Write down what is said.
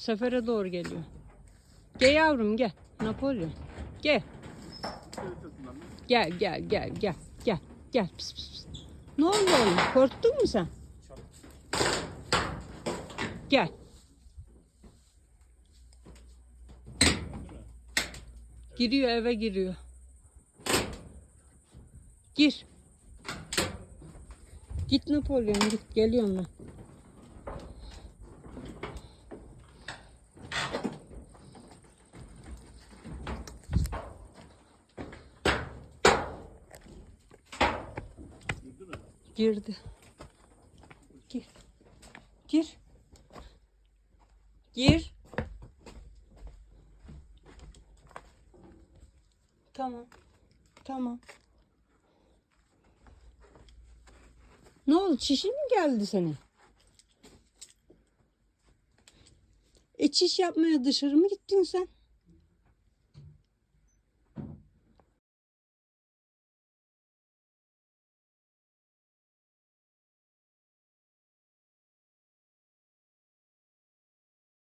Sefere doğru geliyor. Gel yavrum gel. Napolyon. Gel. Gel gel gel gel gel gel. Pis, pis, pis. Ne oldu oğlum? Korktun mu sen? Gel. Giriyor eve giriyor. Gir. Git Napolyon git geliyorum ben. Girdi. Gir. Gir. Gir. Tamam. Tamam. Ne oldu? Çişin mi geldi senin? E çiş yapmaya dışarı mı gittin sen?